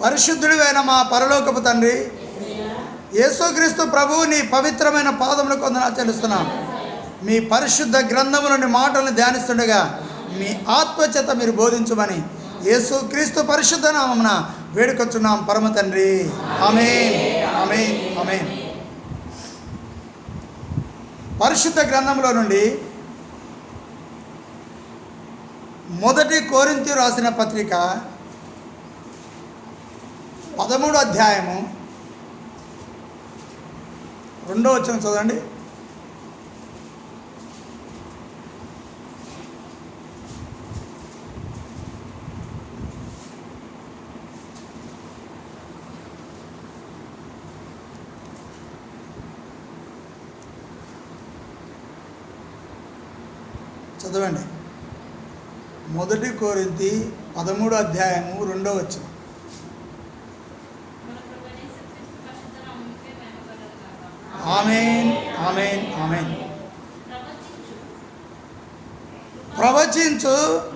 పరిశుద్ధుడివైన మా పరలోకపు తండ్రి యేసుక్రీస్తు ప్రభువు నీ పవిత్రమైన పాదములకు వందనా తెలుస్తున్నాం మీ పరిశుద్ధ గ్రంథములోని మాటలను ధ్యానిస్తుండగా మీ ఆత్మచేత మీరు బోధించమని యేసుక్రీస్తు పరిశుద్ధ నామమున వేడుకొచ్చున్నాం పరమ తండ్రి. అమేన్ అమేన్ అమేన్ పరిశుద్ధ గ్రంథంలో నుండి మొదటి కోరింతి రాసిన పత్రిక పదమూడు అధ్యాయము. రెండో వచ్చిన చదవండి. చదవండి. మొదటి కోరింతి పదమూడు అధ్యాయము రెండో వచ్చింది మన ప్రభువైన యేసుక్రీస్తు పరిశుద్ధ నామమునకే మహిమ కలుగుగాక. Amen amen. ప్రవచించు.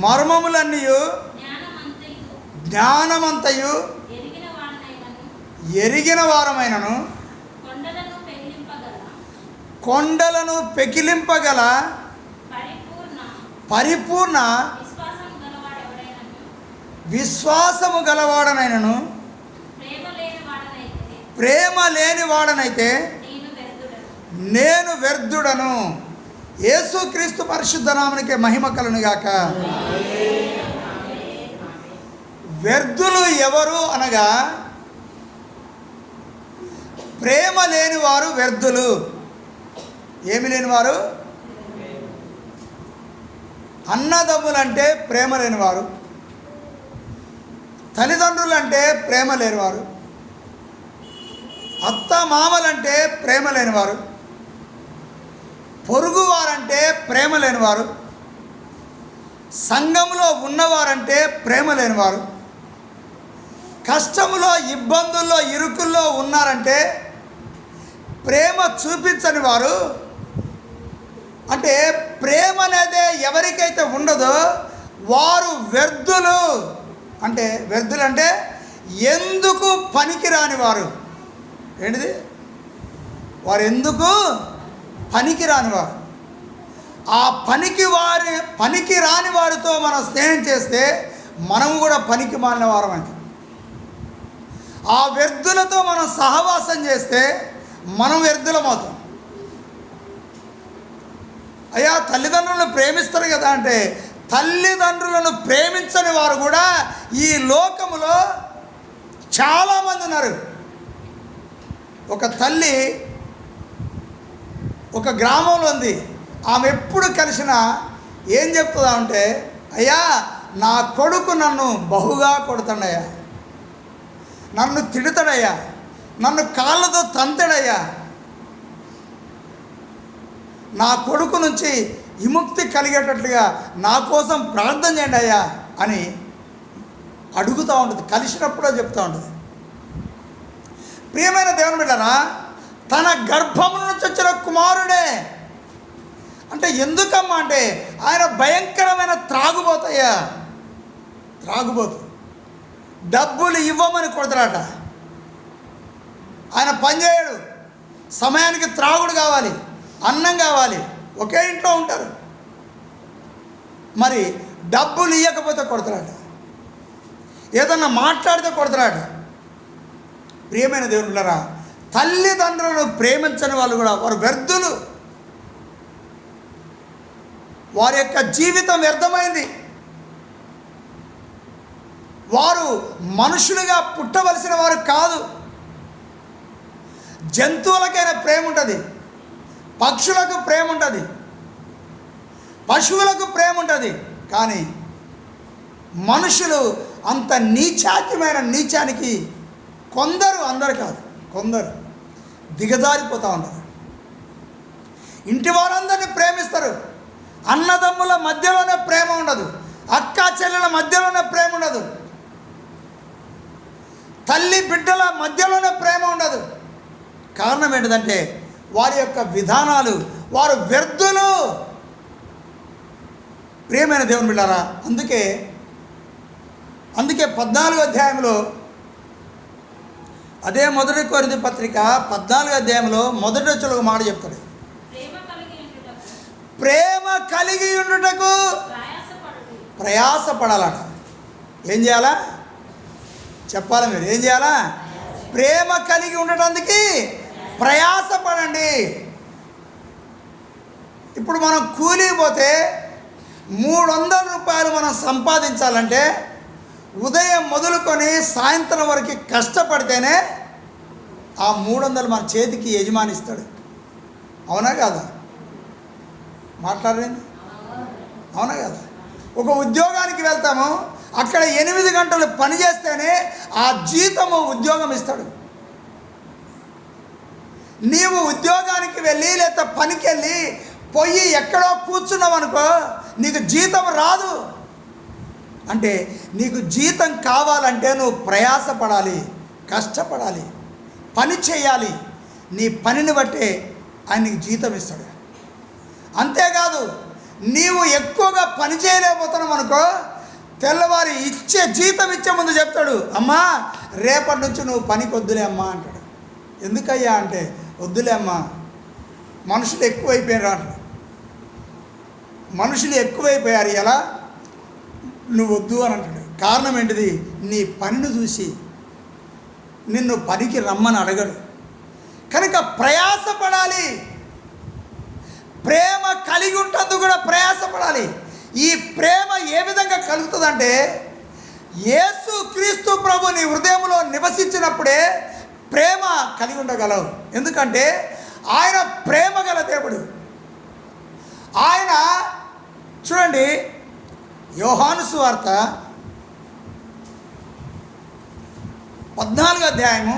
మర్మములన్నీ జ్ఞానమంతయు. ఎరిగిన వారమైనను. కొండలను పెకిలింపగల. పరిపూర్ణ. విశ్వాసము గలవాడనైనను ప్రేమ లేని వాడనైతే నేను వ్యర్థుడను. యేసుక్రీస్తు పరిశుద్ధ నామనికి మహిమ కలును గాక. వ్యర్థులు ఎవరు అనగా ప్రేమ లేని వారు వ్యర్థులు. ఏమి లేని వారు అన్నదమ్ములంటే ప్రేమ లేనివారు. తల్లిదండ్రులంటే ప్రేమ లేనివారు. అత్త మామలంటే ప్రేమ లేనివారు పొరుగువారంటే ప్రేమ లేనివారు సంఘంలో ఉన్నవారంటే ప్రేమ లేనివారు కష్టములో ఇబ్బందుల్లో ఇరుకుల్లో ఉన్నారంటే ప్రేమ చూపించని వారు. అంటే ప్రేమ అనేది ఎవరికైతే ఉండదో వారు వ్యర్థులు. అంటే వ్యర్థులు అంటే ఎందుకు పనికిరాని వారు? ఏంటిది? వారు ఎందుకు పనికి రానివారు ఆ పనికి వారి పనికి రాని వారితో మనం స్నేహం చేస్తే మనం కూడా పనికి మాలిన వారం అంటే ఆ వ్యర్థులతో మనం సహవాసం చేస్తే మనం వ్యర్థులమవుతాం అయ్యా తల్లిదండ్రులను ప్రేమిస్తారు కదా అంటే తల్లిదండ్రులను ప్రేమించని వారు కూడా ఈ లోకములో చాలామంది ఉన్నారు. ఒక తల్లి ఒక గ్రామంలో ఉంది. ఆమె ఎప్పుడు కలిసినా ఏం చెప్తుందా అంటే అయ్యా నా కొడుకు నన్ను బహుగా కొడతాడయ్యా. నన్ను తిడతాడయ్యా. నన్ను కాళ్ళతో తంతాడయ్యా. నా కొడుకు నుంచి విముక్తి కలిగేటట్లుగా నా కోసం ప్రార్థన చేయండి అయ్యా అని అడుగుతూ ఉంటుంది. కలిసినప్పుడే చెప్తూ ఉంటుంది. ప్రియమైన దేవుని బిడ్డరా తన గర్భము నుంచి వచ్చిన కుమారుడే. అంటే ఎందుకమ్మా అంటే ఆయన భయంకరమైన త్రాగుబోతయ్యా. త్రాగుబోతు. డబ్బులు ఇవ్వమని కొడతాడట. ఆయన పనిచేయడు సమయానికి త్రాగుడు కావాలి అన్నం కావాలి ఒకే ఇంట్లో ఉంటారు. మరి డబ్బులు ఇవ్వకపోతే కొడతాడట. ఏదన్నా మాట్లాడితే కొడతాడట. ప్రియమైన దేవుళ్ళరా తల్లిదండ్రులను ప్రేమించని వాళ్ళు కూడా వారు వ్యర్థులు. వారి యొక్క జీవితం వ్యర్థమైంది. వారు మనుషులుగా పుట్టవలసిన వారు కాదు. జంతువులకైనా ప్రేమ ఉంటుంది. పక్షులకు ప్రేమ ఉంటుంది. పశువులకు ప్రేమ ఉంటుంది. కానీ మనుషులు అంత నీచాత్యమైన నీచానికి కొందరు అందరు కాదు కొందరు దిగజారిపోతూ ఉంటారు ఇంటి వారందరినీ ప్రేమిస్తారు. అన్నదమ్ముల మధ్యలోనే ప్రేమ ఉండదు. అక్క చెల్లెల మధ్యలోనే ప్రేమ ఉండదు. తల్లి బిడ్డల మధ్యలోనే ప్రేమ ఉండదు. కారణం ఏంటిదంటే వారి యొక్క విధానాలు వారు వ్యర్థులు. ప్రియమైన దేవుని బిళ్ళారా అందుకే అందుకే పద్నాలుగు అధ్యాయంలో అదే మొదటి కొరింది పత్రిక పద్నాలుగో అధ్యాయంలో మొదటి వచ్చిన ఒక మాట చెప్తాడు. ప్రేమ కలిగి ఉండుటకు. ప్రయాసపడాలట. ఏం చేయాలా? చెప్పాలి మీరు? ఏం చేయాలా? ప్రేమ కలిగి ఉండటానికి ప్రయాసపడండి. ఇప్పుడు మనం కూలికి పోతే మూడు వందల రూపాయలు మనం సంపాదించాలంటే ఉదయం మొదలుకొని సాయంత్రం వరకు కష్టపడితేనే ఆ మూడు వందలు మన చేతికి యజమానిస్తాడు. అవునా కాదా? మాట్లాడండి. అవునా కదా? ఒక ఉద్యోగానికి వెళ్తాము అక్కడ ఎనిమిది గంటలు పని చేస్తేనే ఆ జీతము ఉద్యోగం ఇస్తాడు. నీవు ఉద్యోగానికి వెళ్ళి లేదా పనికి వెళ్ళి పోయి ఎక్కడో కూర్చున్నావు అనుకో నీకు జీతం రాదు. అంటే నీకు జీతం కావాలంటే నువ్వు ప్రయాసపడాలి కష్టపడాలి పని చేయాలి. నీ పనిని బట్టే ఆయన నీకు జీతం ఇస్తాడు. అంతేకాదు నీవు ఎక్కువగా పని చేయలేకపోతున్నావు అనుకో తెల్లవారి ఇచ్చే జీతం ఇచ్చే ముందు చెప్తాడు అమ్మా రేపటి నుంచి నువ్వు పనికి వద్దులే అమ్మా అంటాడు. ఎందుకయ్యా అంటే వద్దులే అమ్మా మనుషులు ఎక్కువైపోయారు అంటాడు. మనుషులు ఎక్కువైపోయారు ఎలా? నువ్వు వద్దు అని అంటాడు. కారణం ఏంటిది? నీ పనిని చూసి నిన్ను పనికి రమ్మని అడగడు. కనుక ప్రయాసపడాలి. ప్రేమ కలిగి ఉంటుంది కూడా ప్రయాసపడాలి. ఈ ప్రేమ ఏ విధంగా కలుగుతుందంటే యేసు క్రీస్తు ప్రభు నీ హృదయంలో నివసించినప్పుడే ప్రేమ కలిగి ఉండగలవు. ఎందుకంటే ఆయన ప్రేమ గల దేవుడు. ఆయన చూడండి యోహాను సువార్త పద్నాలుగు అధ్యాయము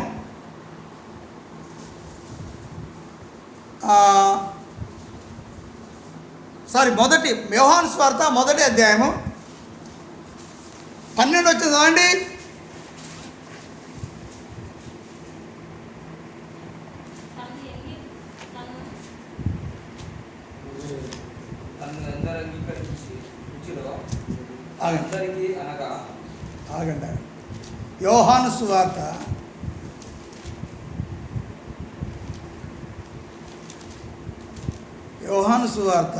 ఆ, సారీ మొదటి యోహాను స్వార్త మొదటి అధ్యాయము పన్నెండు వచ్చింది తను అందరూ అంగీకరించి ఆగండి. యోహాను సువార్త యోహాను సువార్త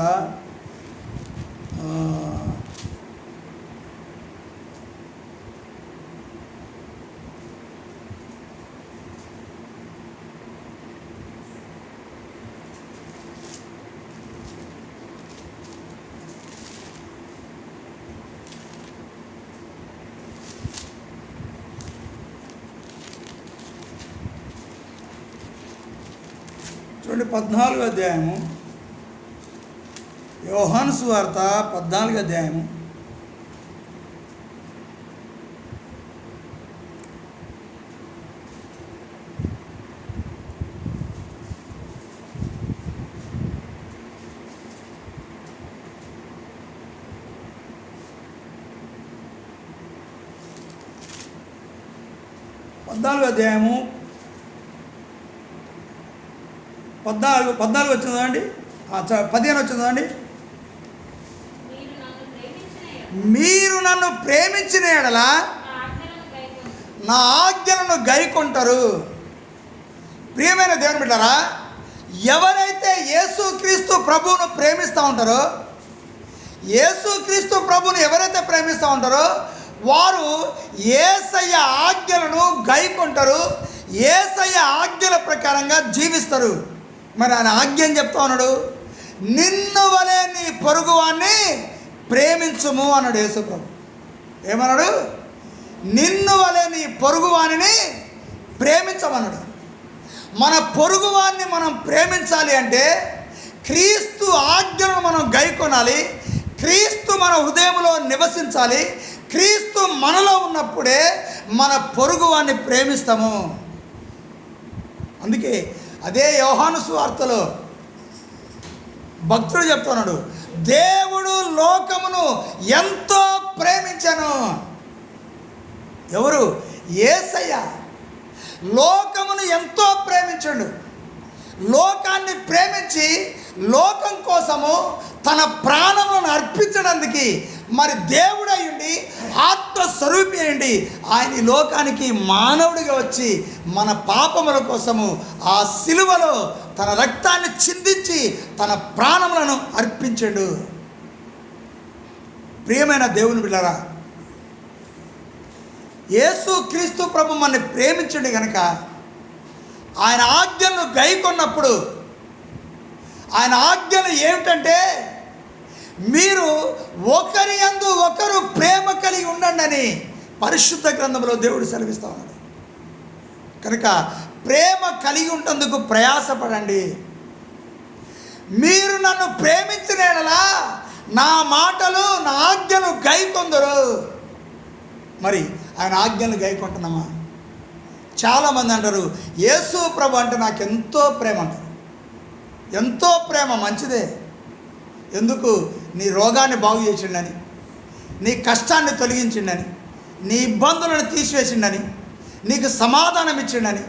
పద్నాలుగు అధ్యాయము యోహాను సువార్త పద్నాలుగు అధ్యాయము పద్నాలుగు అధ్యాయము పద్నాలుగు పద్నాలుగు వచ్చిందా అండి? పదిహేను వచ్చిందా అండి? మీరు నన్ను ప్రేమించిన ఎడలా నా ఆజ్ఞలను నా ఆజ్ఞలను గైకొంటారు. ప్రియమైన దేవుని బిడ్డారా ఎవరైతే యేసుక్రీస్తు ప్రభువును ప్రేమిస్తూ ఉంటారో యేసుక్రీస్తు ప్రభువును ఎవరైతే ప్రేమిస్తూ ఉంటారో వారు ఏసయ్య ఆజ్ఞలను గైకొంటారు ఏసయ్య ఆజ్ఞల ప్రకారంగా జీవిస్తారు. మరి ఆయన ఆజ్ఞ అని చెప్తా ఉన్నాడు? నిన్ను వలే నీ పొరుగువాన్ని ప్రేమించుము అన్నాడు యేసుప్రభు. ఏమన్నాడు? నిన్ను వలే నీ పొరుగువాణిని ప్రేమించమన్నాడు. మన పొరుగువాన్ని మనం ప్రేమించాలి అంటే క్రీస్తు ఆజ్ఞను మనం గైకొనాలి క్రీస్తు మన హృదయంలో నివసించాలి క్రీస్తు మనలో ఉన్నప్పుడే మన పొరుగువాన్ని ప్రేమిస్తాము. అందుకే అదే యోహాను సువార్తలో భక్తుడు చెప్తున్నాడు దేవుడు లోకమును ఎంతో ప్రేమించను. ఎవరు? ఏసయ్య. లోకమును ఎంతో ప్రేమించండు. లోకాన్ని ప్రేమించి లోకం కోసము తన ప్రాణములను అర్పించడానికి మరి దేవుడయ్యండి ఆత్మస్వరూపి అయ్యండి ఆయన ఈ లోకానికి మానవుడిగా వచ్చి మన పాపముల కోసము ఆ సిలువలో తన రక్తాన్ని చిందించి తన ప్రాణములను అర్పించాడు. ప్రియమైన దేవుని బిడ్డరా యేసు క్రీస్తు ప్రభు మనల్ని ప్రేమించండి కనుక ఆయన ఆజ్ఞలను గైకొన్నప్పుడు ఆయన ఆజ్ఞలు ఏమిటంటే మీరు ఒకరి అందు ఒకరు ప్రేమ కలిగి ఉండండి అని పరిశుద్ధ గ్రంథంలో దేవుడు సెలవిస్తూ ఉన్నాడు. కనుక ప్రేమ కలిగి ఉంటందుకు ప్రయాసపడండి. మీరు నన్ను ప్రేమించిన నా మాటలు నా ఆజ్ఞను గైకొందరు. మరి ఆయన ఆజ్ఞలు గైకొంటున్నామా? చాలామంది అంటారు యేసు ప్రభు అంటే నాకు ఎంతో ప్రేమ అంటారు. ఎంతో ప్రేమ మంచిదే. ఎందుకు? నీ రోగాన్ని బాగు చేసిండని నీ కష్టాన్ని తొలగించిండని నీ ఇబ్బందులను తీసివేసిండని నీకు సమాధానం ఇచ్చిండని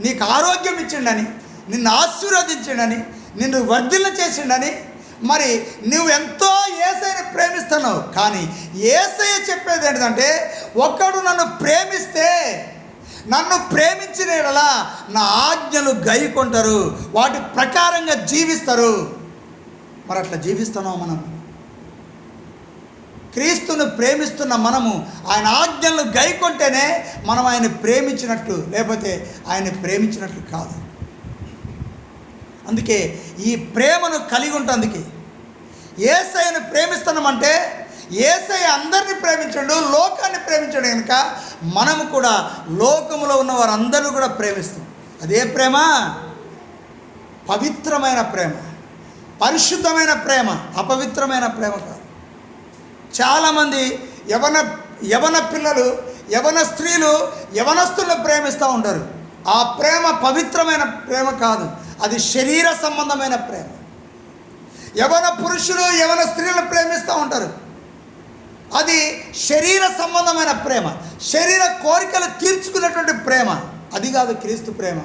నీకు ఆరోగ్యం ఇచ్చిండని నిన్ను ఆశీర్వదించిండని నిన్ను వర్ధిల్ల చేసిండని మరి నువ్వు ఎంతో ఏసైని ప్రేమిస్తున్నావు. కానీ ఏసయ్య చెప్పేది ఏంటంటే ఒక్కడు నన్ను ప్రేమిస్తే నన్ను ప్రేమించిన ఎడలా నా ఆజ్ఞలు గైకొంటారు వాటి ప్రకారంగా జీవిస్తారు. మరి అట్లా జీవిస్తున్నాం మనం. క్రీస్తును ప్రేమిస్తున్న మనము ఆయన ఆజ్ఞలను గైకొంటేనే మనం ఆయన ప్రేమించినట్లు లేకపోతే ఆయన ప్రేమించినట్లు కాదు. అందుకే ఈ ప్రేమను కలిగి ఉంటుంది ఏసైను ప్రేమిస్తున్నామంటే ఏసై అందరిని ప్రేమించడు లోకాన్ని ప్రేమించడు కనుక మనము కూడా లోకములో ఉన్న వారందరూ కూడా ప్రేమిస్తాం. అదే ప్రేమ? పవిత్రమైన ప్రేమ. పరిశుద్ధమైన ప్రేమ. అపవిత్రమైన ప్రేమ కాదు. చాలామంది యవన యవన పిల్లలు యవన స్త్రీలు యవనస్తులను ప్రేమిస్తూ ఉంటారు ఆ ప్రేమ పవిత్రమైన ప్రేమ కాదు. అది శరీర సంబంధమైన ప్రేమ. యవన పురుషులు యవన స్త్రీలను ప్రేమిస్తూ ఉంటారు. అది శరీర సంబంధమైన ప్రేమ. శరీర కోరికలు తీర్చుకునేటువంటి ప్రేమ. అది కాదు క్రీస్తు ప్రేమ.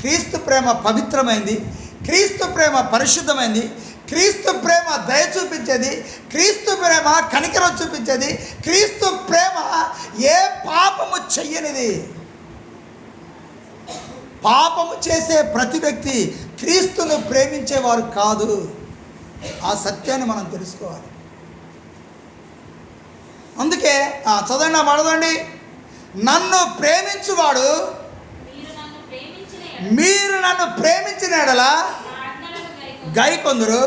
క్రీస్తు ప్రేమ పవిత్రమైంది. క్రీస్తు ప్రేమ పరిశుద్ధమైంది. క్రీస్తు ప్రేమ దయ చూపించేది. క్రీస్తు ప్రేమ కనికరం చూపించేది. క్రీస్తు ప్రేమ ఏ పాపము చెయ్యనిది. పాపము చేసే ప్రతి వ్యక్తి క్రీస్తును ప్రేమించేవారు కాదు. ఆ సత్యాన్ని మనం తెలుసుకోవాలి. అందుకే చదవండి పడదండి నన్ను ప్రేమించువాడు మీరు నన్ను ప్రేమించిన ఎడల మీరు నన్ను ప్రేమించిన ఎడల నా ఆజ్ఞలను గైకొను. గై కొందరు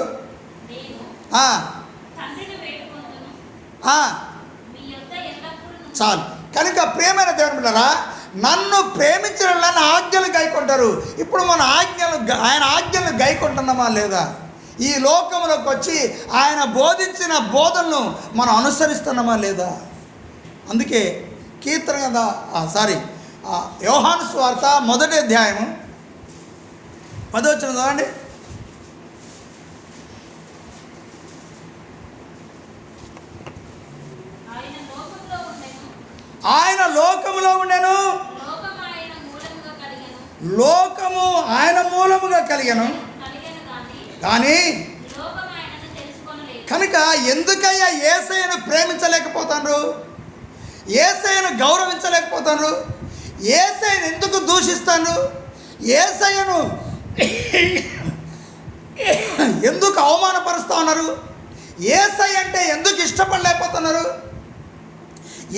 నేను ఆ, తండ్రిని వేడుకొందును. ఆ, మీ యొద్ద ఎల్లప్పుడూ చాలు. కనుక ప్రేమైన దేవుని బిడ్డరా నన్ను ప్రేమించిన ఆజ్ఞలు గైకొంటారు. ఇప్పుడు మన ఆజ్ఞలు ఆయన ఆజ్ఞలు గైకొంటున్నామా లేదా? ఈ లోకంలోకి వచ్చి ఆయన బోధించిన బోధనను మనం అనుసరిస్తున్నామా లేదా? అందుకే కీర్తన కదా సారీ యోహాను స్వార్త మొదటి అధ్యాయము. పదవచ్చిన చదవండి. ఆయన లోకములో ఉండెను. లోకము ఆయన మూలముగా కలిగను. కలిగెను. గాని కానీ కనుక ఎందుకయ్యా ఏసయ్యను ప్రేమించలేకపోతారు ఏసయ్యను గౌరవించలేకపోతారు ఏసయ్యను ఎందుకు దూషిస్తాను ఏసయ్యను ఎందుకు అవమానపరుస్తూ ఉన్నారు ఏసై అంటే ఎందుకు ఇష్టపడలేకపోతున్నారు?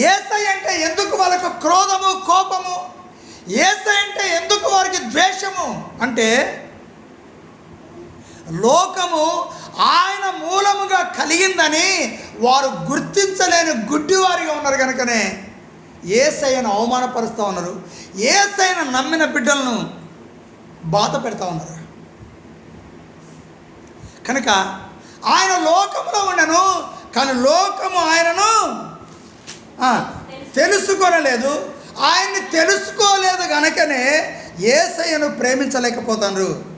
ఏసై అంటే ఎందుకు వాళ్ళకు క్రోధము కోపము? ఏసై అంటే ఎందుకు వారికి ద్వేషము? అంటే లోకము ఆయన మూలముగా కలిగిందని వారు గుర్తించలేని గుడ్డివారిగా ఉన్నారు కనుకనే. ఏసయ్యను అవమానపరుస్తూ ఉన్నారు. ఏసైన నమ్మిన బిడ్డలను బాధ పెడతా ఉన్నారు. కనుక ఆయన లోకంలో ఉండను కానీ లోకము ఆయనను తెలుసుకోనలేదు. ఆయన్ని తెలుసుకోలేదు గనకనే ఏసయ్యను ప్రేమించలేకపోతున్నారు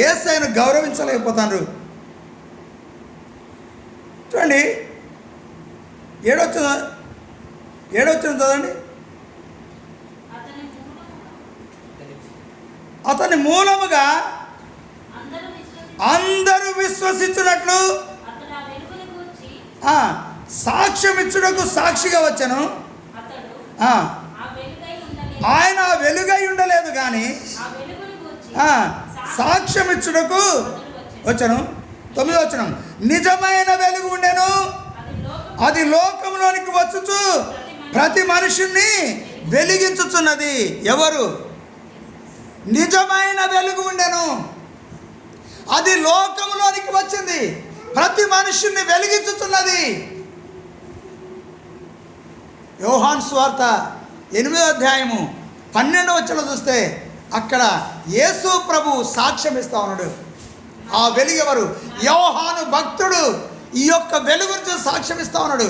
ఏసైను గౌరవించలేకపోతాను చూడండి ఏడొచ్చిన ఏడొచ్చిన చదవండి అతని మూలముగా అందరూ విశ్వసించినట్లు సాక్ష్యం ఇచ్చుటకు సాక్షిగా వచ్చాను. ఆయన వెలుగై ఉండలేదు కానీ సాక్ష్యం ఇచ్చుటకు వచ్చను. తొమ్మిది వచ్చనం నిజమైన వెలుగు ఉండెను. అది లోకంలోనికి వచ్చుచు. ప్రతి మనుషుణ్ణి వెలిగించుచున్నది ఎవరు? నిజమైన వెలుగు ఉండెను. అది లోకంలోనికి వచ్చింది. ప్రతి మనుషుణ్ణి వెలిగించుతున్నది యోహాన్ స్వార్త ఎనిమిదో అధ్యాయము పన్నెండవ వచ్చిన చూస్తే అక్కడ యేసు ప్రభు సాక్ష్యం ఇస్తా ఉన్నాడు. ఆ వెలుగు ఎవరు? యోహాను భక్తుడు ఈ యొక్క వెలుగు గురించి సాక్ష్యం ఇస్తా ఉన్నాడు.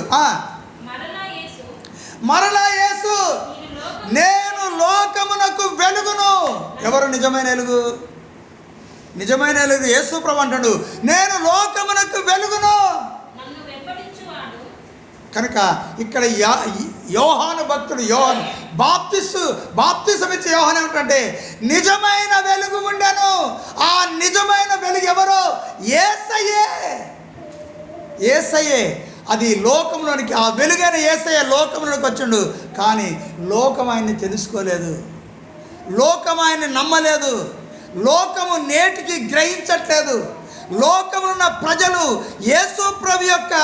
మరలా యేసు. నేను లోకం నేను లోకమునకు వెలుగును. ఎవరు నిజమైన వెలుగు? నిజమైన వెలుగు యేసు ప్రభు అంటాడు. నేను లోకమునకు వెలుగును. కనుక ఇక్కడ యా- యోహాను భక్తుడు యోహాను బాప్తిస్సు బాప్తిసం ఇచ్చే యోహాను ఏమిటంటే నిజమైన వెలుగు ఉండను. ఆ నిజమైన వెలుగు ఎవరు? ఏసయ్యే. ఏసయ్యే. అది లోకంలోనికి ఆ వెలుగైన ఏసయ్య లోకంలోనికి వచ్చిండు. కానీ లోకం ఆయన్ని తెలుసుకోలేదు. లోకం ఆయన్ని నమ్మలేదు. లోకము నేటికి గ్రహించట్లేదు. లోకములో ప్రజలు యేసు ప్రభు యొక్క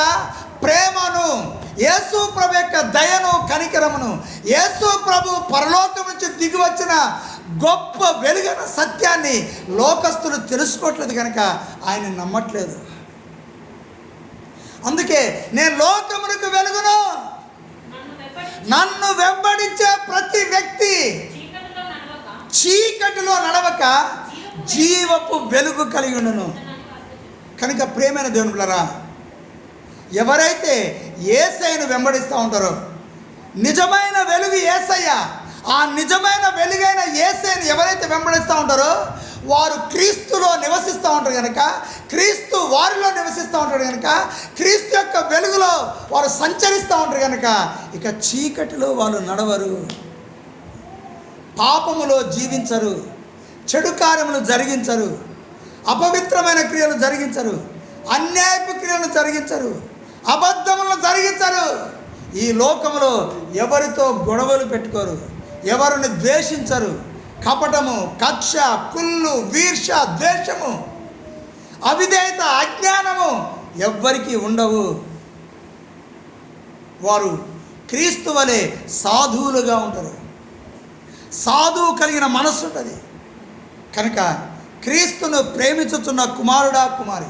ప్రేమను యేసు ప్రభు యొక్క దయను కనికరమును యేసు ప్రభు పరలోకం నుంచి దిగి వచ్చిన గొప్ప వెలుగైన సత్యాన్ని లోకస్తులు తెలుసుకోవట్లేదు కనుక ఆయన నమ్మట్లేదు. అందుకే నేను లోకమునకు వెలుగును. నన్ను వెంబడించే ప్రతి వ్యక్తి చీకటిలో నడవక జీవపు వెలుగు కలిగి ఉండను. కనుక ప్రేమైన దేవుని పిల్లరా ఎవరైతే ఏసైను వెంబడిస్తూ ఉంటారో నిజమైన వెలుగు ఏసయ్య ఆ నిజమైన వెలుగైన ఏసైను ఎవరైతే వెంబడిస్తూ ఉంటారో వారు క్రీస్తులో నివసిస్తూ ఉంటారు కనుక క్రీస్తు వారిలో నివసిస్తూ ఉంటాడు కనుక క్రీస్తు యొక్క వెలుగులో వారు సంచరిస్తూ ఉంటారు కనుక ఇక చీకటిలో వాళ్ళు నడవరు. పాపములో జీవించరు. చెడు కార్యములు జరిగించరు. అపవిత్రమైన క్రియలు జరిగించరు. అన్యాయపు క్రియలు జరిగించరు. అబద్ధములను జరిగించరు ఈ లోకంలో ఎవరితో గొడవలు పెట్టుకోరు ఎవరిని ద్వేషించరు. కపటము కక్ష కుళ్ళు వీర్ష ద్వేషము అవిధేయత అజ్ఞానము ఎవ్వరికీ ఉండవు. వారు క్రీస్తు వలె సాధువులుగా ఉంటారు సాధువు కలిగిన మనస్సు ఉంటుంది. కనుక క్రీస్తును ప్రేమించుచున్న కుమారుడా కుమారి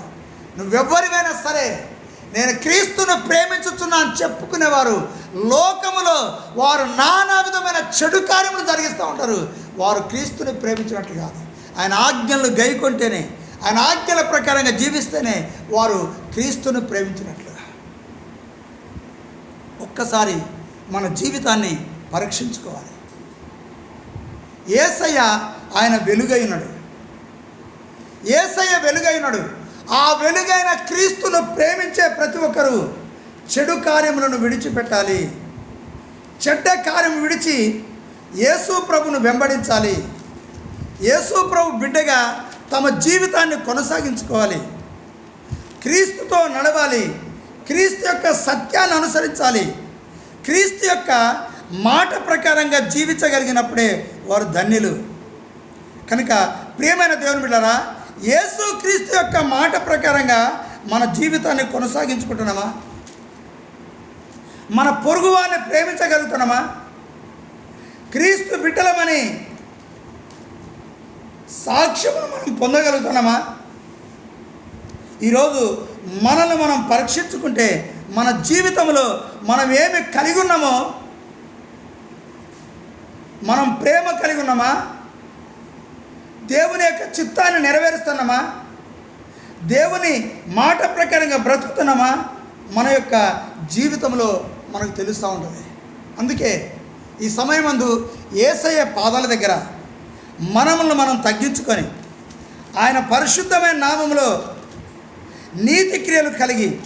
నువ్వెవ్వరివైనా సరే నేను క్రీస్తును ప్రేమించుచున్నా చెప్పుకునేవారు. లోకములో వారు నానా విధమైన చెడు కార్యములు జరిగిస్తూ ఉంటారు. వారు క్రీస్తుని ప్రేమించినట్లు కాదు. ఆయన ఆజ్ఞలు గైకొంటేనే ఆయన ఆజ్ఞల ప్రకారంగా జీవిస్తేనే వారు క్రీస్తును ప్రేమించినట్లుగా ఒక్కసారి మన జీవితాన్ని పరీక్షించుకోవాలి. ఏసయ్య ఆయన వెలుగైనడు ఏసయ్య వెలుగైనడు ఆ వెలుగైన క్రీస్తును ప్రేమించే ప్రతి ఒక్కరూ చెడు కార్యములను విడిచిపెట్టాలి. చెడ్డ కార్యం విడిచి యేసు ప్రభును వెంబడించాలి. యేసు ప్రభు బిడ్డగా తమ జీవితాన్ని కొనసాగించుకోవాలి. క్రీస్తుతో నడవాలి. క్రీస్తు యొక్క సత్యాన్ని అనుసరించాలి. క్రీస్తు యొక్క మాట ప్రకారంగా జీవించగలిగినప్పుడే వారు ధన్యులు. కనుక ప్రియమైన దేవుని బిడ్డరా యేసు క్రీస్తు యొక్క మాట ప్రకారంగా మన జీవితాన్ని కొనసాగించుకుంటున్నామా? మన పొరుగువారిని ప్రేమించగలుగుతున్నామా? క్రీస్తు బిడ్డలమని సాక్ష్యమును మనం పొందగలుగుతున్నామా? ఈరోజు మనల్ని మనం పరీక్షించుకుంటే మన జీవితంలో మనం ఏమి కలిగి ఉన్నామో మనం ప్రేమ కలిగి ఉన్నామా? దేవుని యొక్క చిత్తాన్ని నెరవేరుస్తున్నామా? దేవుని మాట ప్రకారంగా బ్రతుకుతున్నామా? మన యొక్క జీవితంలో మనకు తెలుస్తూ ఉంటుంది. అందుకే ఈ సమయమందు ఏసయ్య పాదాల దగ్గర మనములను మనం తగ్గించుకొని ఆయన పరిశుద్ధమైన నామములో నీతి క్రియలు కలిగి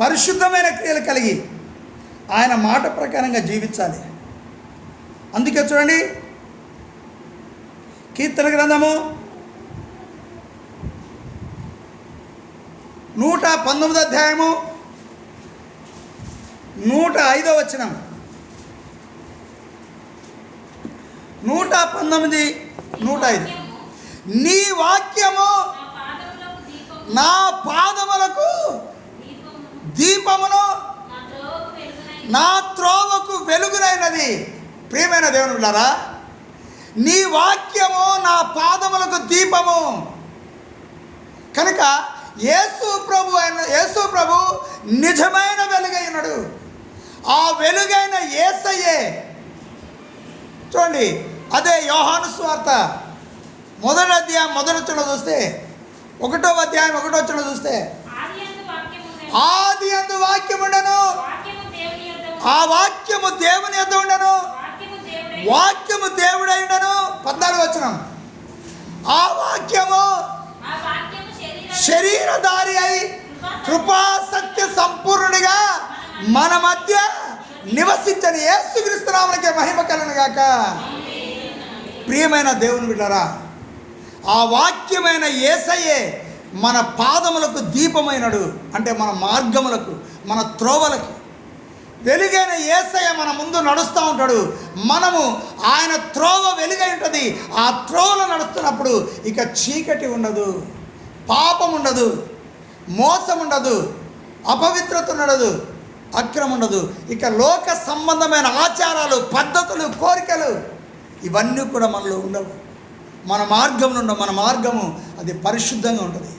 పరిశుద్ధమైన క్రియలు కలిగి ఆయన మాట ప్రకారంగా జీవించాలి. అందుకే చూడండి కీర్తన గ్రంథము నూట పంతొమ్మిది అధ్యాయము నూట ఐదో వచనం. నూట పంతొమ్మిది నూట ఐదు. నీ వాక్యము నా పాదములకు దీపమును నా త్రోవకు వెలుగునైనది. ప్రియమైన దేవుని బిడ్డారా నీ వాక్యము నా పాదములకు దీపము కనుక యేసు ప్రభు అయిన యేసు ప్రభు నిజమైన వెలుగైనడు ఆ వెలుగైన యేసయ్యే చూడండి అదే యోహాను స్వార్త మొదటి అధ్యాయం మొదటి వచ్చిన చూస్తే ఒకటో అధ్యాయం ఒకటో వచ్చిన చూస్తే. ఆది అందు వాక్యం ఉండను. ఆ వాక్యము దేవుని యొద్ద ఉండను వాక్యము దేవుడై వాక్యము దేవుడై ఉండను పద్నాలుగు వచ్చిన ఆ వాక్యము శరీరధారి అయి కృపా సత్య సంపూర్ణుడిగా మన మధ్య నివసించని యేసుక్రీస్తునామనికి మహిమ కలను గాక. ప్రియమైన దేవుని బిడ్డరా ఆ వాక్యమైన ఏసయ్యే మన పాదములకు దీపమైనడు. అంటే మన మార్గములకు మన త్రోవలకి వెలుగైన ఏసయ మన ముందు నడుస్తూ ఉంటాడు. మనము ఆయన త్రోవ వెలుగై ఉంటుంది. ఆ త్రోవలో నడుస్తున్నప్పుడు ఇక చీకటి ఉండదు. పాపం ఉండదు. మోసం ఉండదు. అపవిత్రత ఉండదు. అక్రమం ఉండదు. ఇక లోక సంబంధమైన ఆచారాలు పద్ధతులు కోరికలు ఇవన్నీ కూడా మనలో ఉండవు. మన మార్గంలో ఉండవు మన మార్గము అది పరిశుద్ధంగా ఉంటుంది.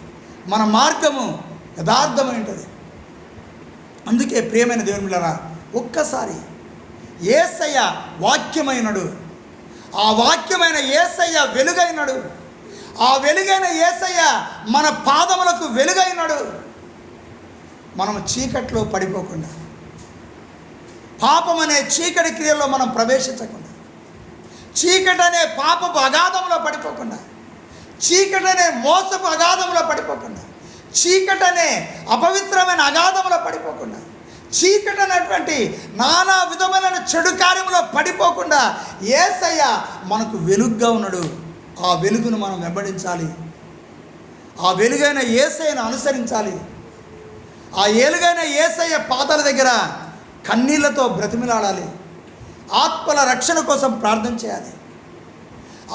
మన మార్గము యథార్థమై ఉంటుంది. అందుకే ప్రియమైన దేవుని ఒక్కసారి ఏసయ్య వాక్యమైనడు. ఆ వాక్యమైన ఏసయ్య వెలుగైనడు. ఆ వెలుగైన ఏసయ్య మన పాదములకు వెలుగైనడు. మనం చీకట్లో పడిపోకుండా పాపం అనే చీకటి క్రియల్లో మనం ప్రవేశించకుండా చీకటి అనే పాపపు అగాధంలో పడిపోకుండా చీకటి అనే మోసపు అగాధంలో పడిపోకుండా చీకటనే అపవిత్రమైన అగాధంలో పడిపోకుండా చీకటి అనేటువంటి నానా విధమైన చెడు కార్యంలో పడిపోకుండా ఏసయ్య మనకు వెలుగ్గా ఉన్నాడు. ఆ వెలుగును మనం వెంబడించాలి. ఆ వెలుగైన ఏసయ్యను అనుసరించాలి. ఆ ఏలుగైన ఏసయ్య పాదాల దగ్గర కన్నీళ్ళతో బ్రతిమిలాడాలి. ఆత్మల రక్షణ కోసం ప్రార్థన చేయాలి.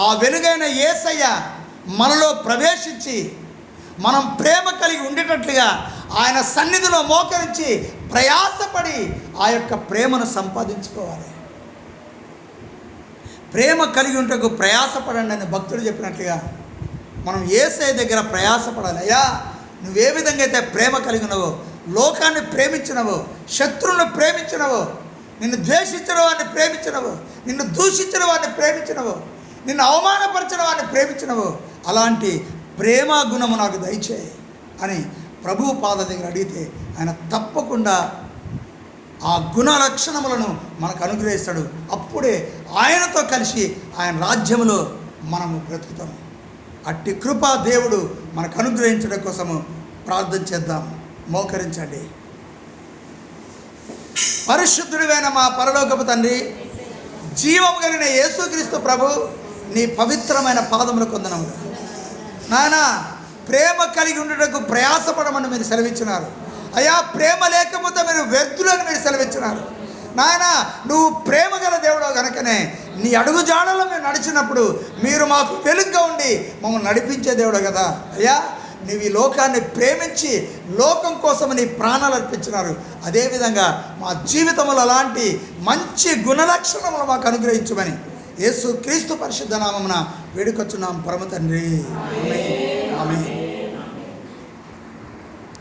ఆ వెలుగైన ఏసయ్య మనలో ప్రవేశించి మనం ప్రేమ కలిగి ఉండేటట్లుగా ఆయన సన్నిధిలో మోకరించి ప్రయాసపడి ఆ యొక్క ప్రేమను సంపాదించుకోవాలి. ప్రేమ కలిగి ఉంటకు ప్రయాసపడండి అని భక్తుడు చెప్పినట్లుగా మనం ఏసఐ దగ్గర ప్రయాసపడాలి. అయ్యా నువ్వే విధంగా అయితే ప్రేమ కలిగినవో లోకాన్ని ప్రేమించినవో శత్రువులను ప్రేమించినవో నిన్ను ద్వేషించిన వాడిని ప్రేమించినవో నిన్ను దూషించిన వాడిని ప్రేమించినవో నిన్ను అవమానపరిచిన వాడిని ప్రేమించినవో అలాంటి ప్రేమ గుణము నాకు దయచే అని ప్రభు పాద దగ్గర అడిగితే ఆయన తప్పకుండా ఆ గుణ లక్షణములను మనకు అనుగ్రహిస్తాడు. అప్పుడే ఆయనతో కలిసి ఆయన రాజ్యములో మనము బ్రతుకుతాము అట్టి కృపా దేవుడు మనకు అనుగ్రహించడం కోసము ప్రార్థన చేద్దాం. మోకరించండి. పరిశుద్ధుడివైన మా పరలోకపు తండ్రి జీవం కలిగిన యేసుక్రీస్తు ప్రభు నీ పవిత్రమైన పాదములు కొందనములు. నాయన ప్రేమ కలిగి ఉండటకు ప్రయాసపడమని మీరు సెలవిచ్చినారు. అయ్యా ప్రేమ లేకపోతే మీరు వ్యర్థులని మీరు సెలవిచ్చినారు. నాయన నువ్వు ప్రేమ గల దేవుడు కనుకనే నీ అడుగు జాడలో మేము నడిచినప్పుడు మీరు మాకు వెలుగ్గా ఉండి మమ్మల్ని నడిపించే దేవుడు కదా. అయ్యా నువ్వు ఈ లోకాన్ని ప్రేమించి లోకం కోసం నీ ప్రాణాలు అర్పించినారు. అదేవిధంగా మా జీవితంలో అలాంటి మంచి గుణలక్షణములు మాకు అనుగ్రహించమని యేసు క్రీస్తు పరిశుద్ధ నామమున వేడుకొచ్చున్నాం పరమ తండ్రి. ఆమె